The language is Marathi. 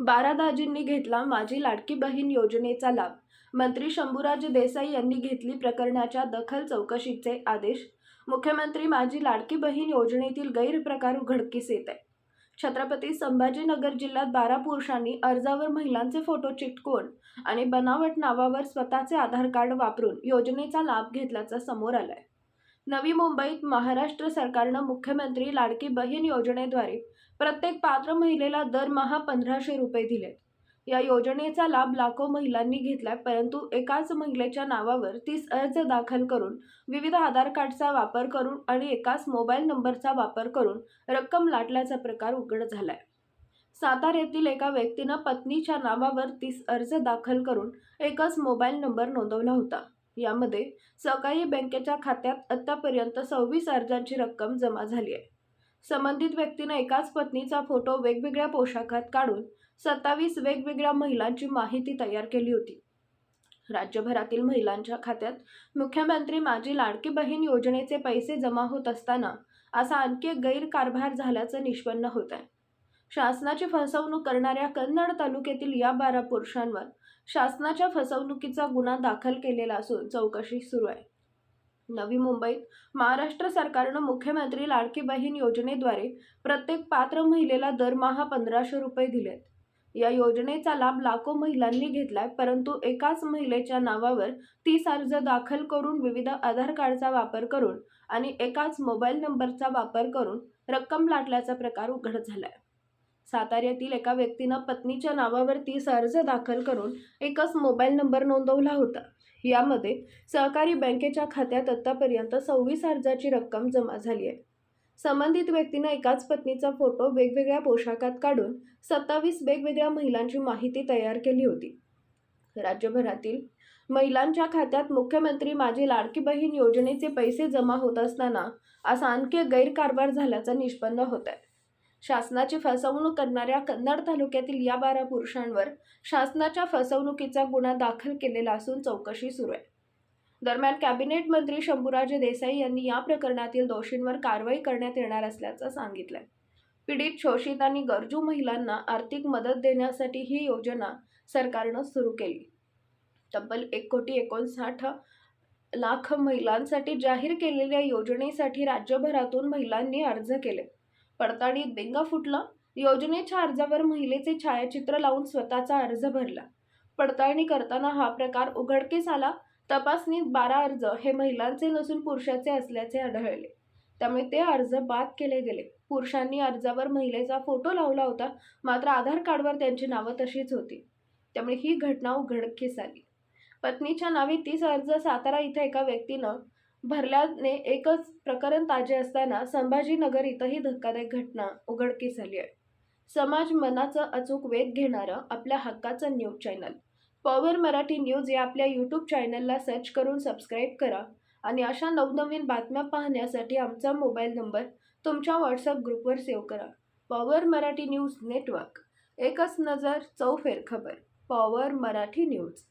बारा दाजींनी घेतला माझी लाडकी बहीण योजनेचा लाभ. मंत्री शंभूराज देसाई यांनी घेतली प्रकरणाच्या दखल चौकशीचे आदेश. मुख्यमंत्री माझी लाडकी बहीण योजनेतील गैरप्रकार उघडकीस येत आहे छत्रपती संभाजीनगर जिल्ह्यात बारा पुरुषांनी अर्जावर महिलांचे फोटो चिटकवून आणि बनावट नावावर स्वतःचे आधार कार्ड वापरून योजनेचा लाभ घेतल्याचं समोर आलं आहे नवी मुंबईत महाराष्ट्र सरकारनं मुख्यमंत्री लाडकी बहीण योजनेद्वारे प्रत्येक पात्र महिलेला दरमहा पंधराशे रुपये दिलेत. या योजनेचा लाभ लाखो महिलांनी घेतलाय परंतु एकाच महिलेच्या नावावर तीस अर्ज दाखल करून विविध आधार कार्डचा वापर करून आणि एकाच मोबाईल नंबरचा वापर करून रक्कम लाटल्याचा प्रकार उघड झालाय. सातार येथील एका व्यक्तीनं पत्नीच्या नावावर तीस अर्ज दाखल करून एकच मोबाईल नंबर नोंदवला होता. यामध्ये सहकारी बँकेच्या खात्यात आतापर्यंत सव्वीस अर्जांची रक्कम जमा झाली आहे. संबंधित व्यक्तीनं एकाच पत्नीचा फोटो वेगवेगळ्या पोशाखात काढून सत्तावीस वेगवेगळ्या महिलांची माहिती तयार केली होती. राज्यभरातील महिलांच्या खात्यात मुख्यमंत्री माझी लाडकी बहीण योजनेचे पैसे जमा होत असताना असा आणखी एक गैरकारभार झाल्याचं निष्पन्न होत आहे. शासनाची फसवणूक करणाऱ्या कन्नड तालुक्यातील या बारा पुरुषांवर शासनाच्या फसवणुकीचा गुन्हा दाखल केलेला असून चौकशी सुरू आहे. नवी मुंबईत महाराष्ट्र सरकारनं मुख्यमंत्री लाडकी बहीण योजनेद्वारे प्रत्येक पात्र महिलेला दरमहा पंधराशे रुपये दिलेत. या योजनेचा लाभ लाखो महिलांनी घेतलाय परंतु एकाच महिलेच्या नावावर तीस अर्ज दाखल करून विविध आधार कार्डचा वापर करून आणि एकाच मोबाईल नंबरचा वापर करून रक्कम लाटल्याचा प्रकार उघड झालाय. साताऱ्यातील एका व्यक्तीनं पत्नीच्या नावावरती अर्ज दाखल करून एकच मोबाईल नंबर नोंदवला होता. यामध्ये सहकारी बँकेच्या खात्यात आतापर्यंत सव्वीस अर्जाची रक्कम जमा झाली आहे. संबंधित व्यक्तीनं एकाच पत्नीचा फोटो वेगवेगळ्या पोशाखात काढून सत्तावीस वेगवेगळ्या महिलांची माहिती तयार केली होती. राज्यभरातील महिलांच्या खात्यात मुख्यमंत्री माझी लाडकी बहीण योजनेचे पैसे जमा होत असताना असा आणखी गैरकारभार झाल्याचं निष्पन्न होत आहे. शासनाची फसवणूक करणाऱ्या कन्नड तालुक्यातील या बारा पुरुषांवर शासनाच्या फसवणुकीचा गुन्हा दाखल केलेला असून चौकशी सुरू आहे. दरम्यान कॅबिनेट मंत्री शंभूराज देसाई यांनी या प्रकरणातील दोषींवर कारवाई करण्यात येणार असल्याचं सांगितलंय. पीडित शोषित आणि गरजू महिलांना आर्थिक मदत देण्यासाठी ही योजना सरकारनं सुरू केली. तब्बल एक कोटी एकोणसाठ लाख महिलांसाठी जाहीर केलेल्या योजनेसाठी राज्यभरातून महिलांनी अर्ज केले. पडताळीत बेंगा फुटला योजनेच्या अर्जावर महिलेचे छायाचित्र लावून स्वतःचा अर्ज भरला. पडताळणी करताना हा प्रकार उघडकीस आला. तपासणीत बारा अर्ज हे महिलांचे नसून पुरुषाचे असल्याचे आढळले. त्यामुळे ते अर्ज बाद केले गेले. पुरुषांनी अर्जावर महिलेचा फोटो लावला होता. मात्र आधार कार्डवर त्यांची नावं तशीच होती. त्यामुळे ही घटना उघडकीस आली. पत्नीच्या नावे तीस अर्ज सातारा इथं एका व्यक्तीनं भरल्याने एकच प्रकरण ताजे असताना संभाजीनगर इथंही धक्कादायक घटना उघडकीस आली आहे. समाज मनाचं अचूक वेध घेणारं आपल्या हक्काचं news channel. Power Marathi news या आपल्या यूट्यूब चॅनलला सर्च करून सबस्क्राईब करा आणि अशा नवनवीन बातम्या पाहण्यासाठी आमचा मोबाईल नंबर तुमच्या व्हॉट्सअप ग्रुपवर सेव्ह करा. Power Marathi news network. एकच नजर चौफेर खबर. Power Marathi news.